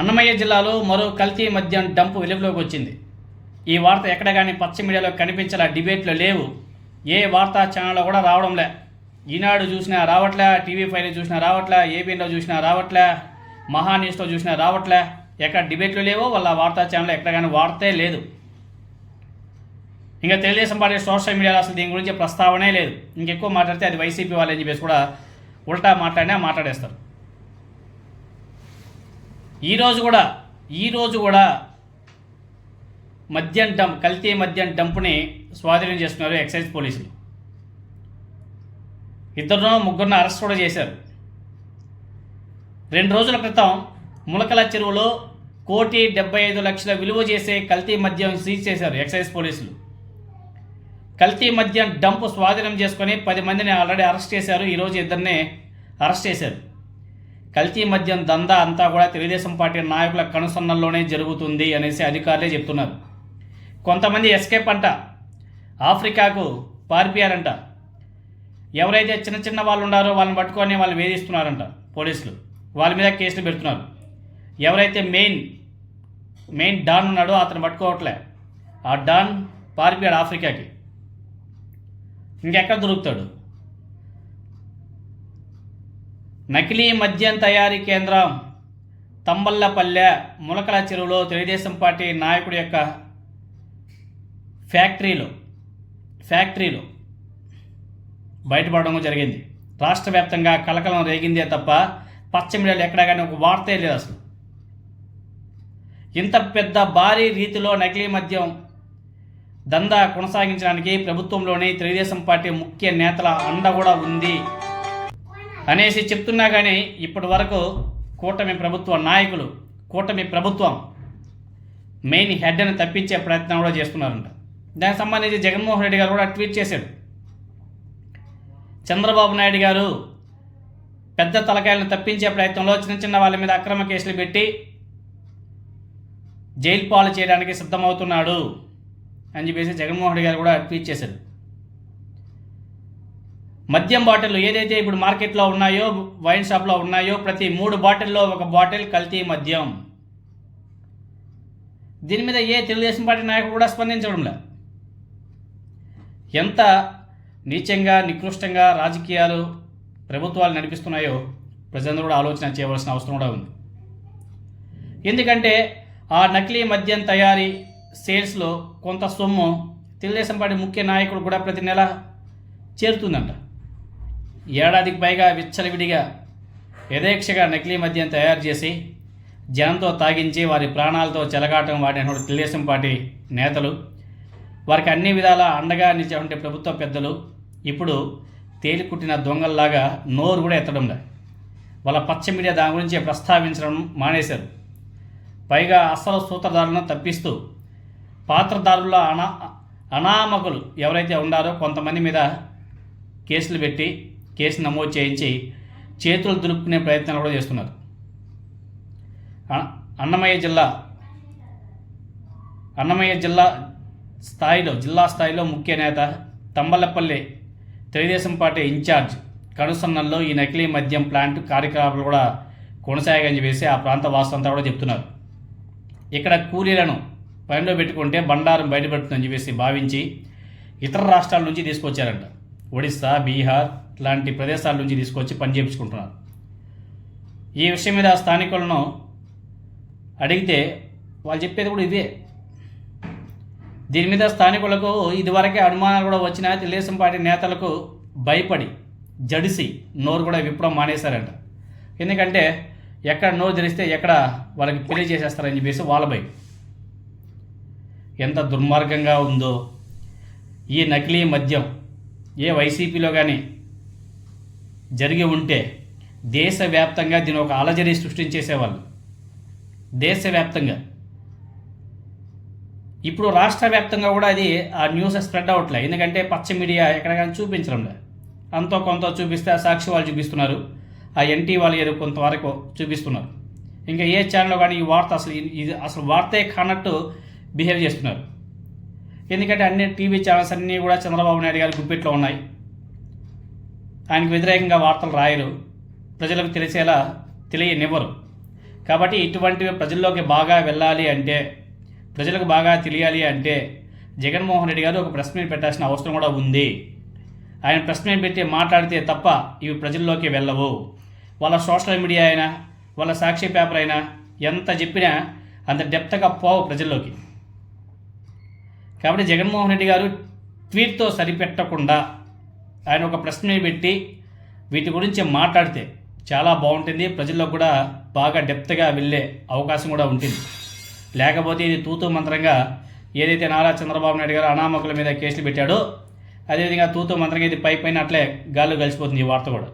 అన్నమయ్య జిల్లాలో మరో కల్తీ మద్యం డంపు వెలుగులోకి వచ్చింది. ఈ వార్త ఎక్కడ కానీ పచ్చ మీడియాలో కనిపించలా డిబేట్లు లేవు. ఏ వార్తా ఛానల్లో కూడా రావడంలే ఈనాడు చూసినా రావట్లే టీవీ ఫైవ్ చూసినా రావట్లే ఏబిఎన్లో చూసినా రావట్లే మహా న్యూస్లో చూసినా రావట్లే ఎక్కడ డిబేట్లు లేవో వాళ్ళ వార్తా ఛానల్ ఎక్కడ కానీ వార్తే లేదు. ఇంకా తెలుగుదేశం పార్టీ సోషల్ మీడియాలో అసలు దీని గురించి ప్రస్తావనే లేదు. ఇంకెక్కువ మాట్లాడితే అది వైసీపీ వాళ్ళని చెప్పేసి కూడా ఉల్టా మాట్లాడినా మాట్లాడేస్తారు. ఈరోజు కూడా ఈరోజు కూడా మద్యం డంప్ కల్తీ మద్యం డంప్ని స్వాధీనం చేస్తున్నారు ఎక్సైజ్ పోలీసులు. ఇద్దరు ముగ్గురిని అరెస్ట్ కూడా చేశారు. రెండు రోజుల క్రితం ములకల చెరువులో కోటి డెబ్బై ఐదు లక్షల విలువ చేసే కల్తీ మద్యం సీజ్ చేశారు ఎక్సైజ్ పోలీసులు. కల్తీ మద్యం డంప్ స్వాధీనం చేసుకొని పది మందిని ఆల్రెడీ అరెస్ట్ చేశారు. ఈరోజు ఇద్దరిని అరెస్ట్ చేశారు. కల్తీ మద్యం దందా అంతా కూడా తెలుగుదేశం పార్టీ నాయకుల కనుసన్నల్లోనే జరుగుతుంది అనేసి అధికారులే చెప్తున్నారు. కొంతమంది ఎస్కేప్ అంట ఆఫ్రికాకు పారిపోయారంట ఎవరైతే చిన్న చిన్న వాళ్ళు ఉన్నారో వాళ్ళని పట్టుకొని వాళ్ళు వేధిస్తున్నారంట పోలీసులు. వాళ్ళ మీద కేసులు పెడుతున్నారు. ఎవరైతే మెయిన్ మెయిన్ డాన్ ఉన్నాడో అతను పట్టుకోవట్లే. ఆ డాన్ పారిపోయాడు ఆఫ్రికాకి. ఇంకెక్కడ దొరుకుతాడు? నకిలీ మద్యం తయారీ కేంద్రం తంబల్లపల్లె ములకల చెరువులో తెలుగుదేశం పార్టీ నాయకుడి యొక్క ఫ్యాక్టరీలో ఫ్యాక్టరీలో బయటపడడం జరిగింది. రాష్ట్ర వ్యాప్తంగా కలకలం రేగిందే తప్ప పశ్చిమ మీడియాలో ఎక్కడా కానీ ఒక వార్తే లేదు అసలు. ఇంత పెద్ద భారీ రీతిలో నకిలీ మద్యం దందా కొనసాగించడానికి ప్రభుత్వంలోని తెలుగుదేశం పార్టీ ముఖ్య నేతల అండ కూడా ఉంది. అనేసి చెప్తున్నా కానీ ఇప్పటి వరకు కూటమి ప్రభుత్వ నాయకులు కూటమి ప్రభుత్వం మెయిన్ హెడ్ని తప్పించే ప్రయత్నం కూడా చేస్తున్నారంట. దానికి సంబంధించి జగన్మోహన్ రెడ్డి గారు కూడా ట్వీట్ చేశాడు చంద్రబాబు నాయుడు గారు పెద్ద తలకాయలను తప్పించే ప్రయత్నంలో చిన్న చిన్న వాళ్ళ మీద అక్రమ కేసులు పెట్టి జైలు పాలు చేయడానికి సిద్ధమవుతున్నాడు అని చెప్పేసి జగన్మోహన్ రెడ్డి గారు కూడా ట్వీట్ చేశారు. మద్యం బాటిల్ ఏదైతే ఇప్పుడు మార్కెట్లో ఉన్నాయో వైన్ షాప్లో ఉన్నాయో ప్రతి మూడు బాటిల్లో ఒక బాటిల్ కల్తీ మద్యం. దీని మీద ఏ తెలుగుదేశం పార్టీ నాయకుడు కూడా స్పందించడం లే ఎంత నీచంగా నికృష్టంగా రాజకీయాలు ప్రభుత్వాలు నడిపిస్తున్నాయో ప్రజలందరూ కూడా ఆలోచన చేయవలసిన అవసరం కూడా ఉంది. ఎందుకంటే ఆ నకిలీ మద్యం తయారీ సేల్స్లో కొంత సొమ్ము తెలుగుదేశం పార్టీ ముఖ్య నాయకుడు కూడా ప్రతి నెల చేరుతుందంట. ఏడాదికి పైగా విచ్చలవిడిగా యథేక్షగా నకిలీ మద్యం తయారు చేసి జనంతో తాగించి వారి ప్రాణాలతో చెలగాటం వాడినటువంటి తెలుగుదేశం పార్టీ నేతలు వారికి అన్ని విధాల అండగా నిలిచేటువంటి ప్రభుత్వ పెద్దలు ఇప్పుడు తేలికుట్టిన దొంగల్లాగా నోరు కూడా ఎత్తడం లేదు వాళ్ళ పచ్చ మీడియా దాని గురించి ప్రస్తావించడం మానేశారు. పైగా అసలు సూత్రధారులను తప్పిస్తూ పాత్రదారుల అనా అనామకులు ఎవరైతే ఉన్నారో కొంతమంది మీద కేసులు పెట్టి కేసు నమోదు చేయించి చేతులు దురుక్కునే ప్రయత్నాలు కూడా చేస్తున్నారు. అ- అన్నమయ్య జిల్లా అన్నమయ్య జిల్లా స్థాయిలో జిల్లా స్థాయిలో ముఖ్య నేత తంబలపల్లి తెలుగుదేశం పార్టీ ఇన్ఛార్జ్ కనుసన్నల్లో ఈ నకిలీ మద్యం ప్లాంట్ కార్యకలాపాలు కూడా కొనసాగని చెప్పేసి ఆ ప్రాంత వాసులంతా కూడా చెప్తున్నారు. ఇక్కడ కూలీలను పనిలో పెట్టుకుంటే బండారం బయటపెడుతుందని చెప్పేసి భావించి ఇతర రాష్ట్రాల నుంచి తీసుకొచ్చారంట. ఒడిస్సా బీహార్ లాంటి ప్రదేశాల నుంచి తీసుకొచ్చి పని చేయించుకుంటున్నారు. ఈ విషయం మీద స్థానికులను అడిగితే వాళ్ళు చెప్పేది కూడా ఇదే దీని మీద స్థానికులకు ఇదివరకే అనుమానాలు కూడా వచ్చినా తెలుగుదేశం పార్టీ నేతలకు భయపడి జడిసి నోరు కూడా విప్పడం మానేశారంట. ఎందుకంటే ఎక్కడ నోరు తెరిస్తే ఎక్కడ వాళ్ళకి పెళ్ళి చేసేస్తారని చెప్పేసి వాళ్ళ భయం. ఎంత దుర్మార్గంగా ఉందో. ఈ నకిలీ మద్యం ఏ వైసీపీలో కానీ జరిగి ఉంటే దేశవ్యాప్తంగా దీని ఒక అలజడి సృష్టించేసేవాళ్ళు. దేశవ్యాప్తంగా. ఇప్పుడు రాష్ట్ర వ్యాప్తంగా కూడా అది ఆ న్యూస్ స్ప్రెడ్ అవట్లే ఎందుకంటే పచ్చ మీడియా ఎక్కడ కానీ చూపించడం లేదు అంతో కొంత చూపిస్తే ఆ సాక్షి వాళ్ళు చూపిస్తున్నారు. ఆ ఎన్టీ వాళ్ళు ఏదో కొంతవరకు చూపిస్తున్నారు. ఇంకా ఏ ఛానల్లో కానీ ఈ వార్త అసలు ఇది- ఇది అసలు వార్తే కానట్టు బిహేవ్ చేస్తున్నారు. ఎందుకంటే అన్ని టీవీ ఛానల్స్ అన్నీ కూడా చంద్రబాబు నాయుడు గారి గుప్పెట్లో ఉన్నాయి. ఆయనకు వ్యతిరేకంగా వార్తలు రాయరు. ప్రజలకు తెలిసేలా తెలియనివ్వరు. కాబట్టి ఇటువంటివి ప్రజల్లోకి బాగా వెళ్ళాలి అంటే ప్రజలకు బాగా తెలియాలి అంటే జగన్మోహన్ రెడ్డి గారు ఒక ప్రెస్ మీట్ పెట్టాల్సిన అవసరం కూడా ఉంది. ఆయన ప్రెస్ మీట్ పెట్టి మాట్లాడితే తప్ప ఇవి ప్రజల్లోకి వెళ్ళవు. వాళ్ళ సోషల్ మీడియా అయినా వాళ్ళ సాక్షి పేపర్ అయినా ఎంత చెప్పినా అంత డెప్త్గా పోవు ప్రజల్లోకి. కాబట్టి జగన్మోహన్ రెడ్డి గారు ట్వీట్తో సరిపెట్టకుండా ఆయన ఒక ప్రశ్న పెట్టి వీటి గురించి మాట్లాడితే చాలా బాగుంటుంది ప్రజల్లో కూడా బాగా డెప్త్గా వెళ్ళే అవకాశం కూడా ఉంటుంది. లేకపోతే ఇది తూతూ మంత్రంగా ఏదైతే నారా చంద్రబాబు నాయుడు గారు అనామకుల మీద కేసులు పెట్టాడో అదేవిధంగా తూతూ మంత్రంగా ఇది పై పైన అట్లే గాల్లో కలిసిపోతుంది ఈ వార్త కూడా.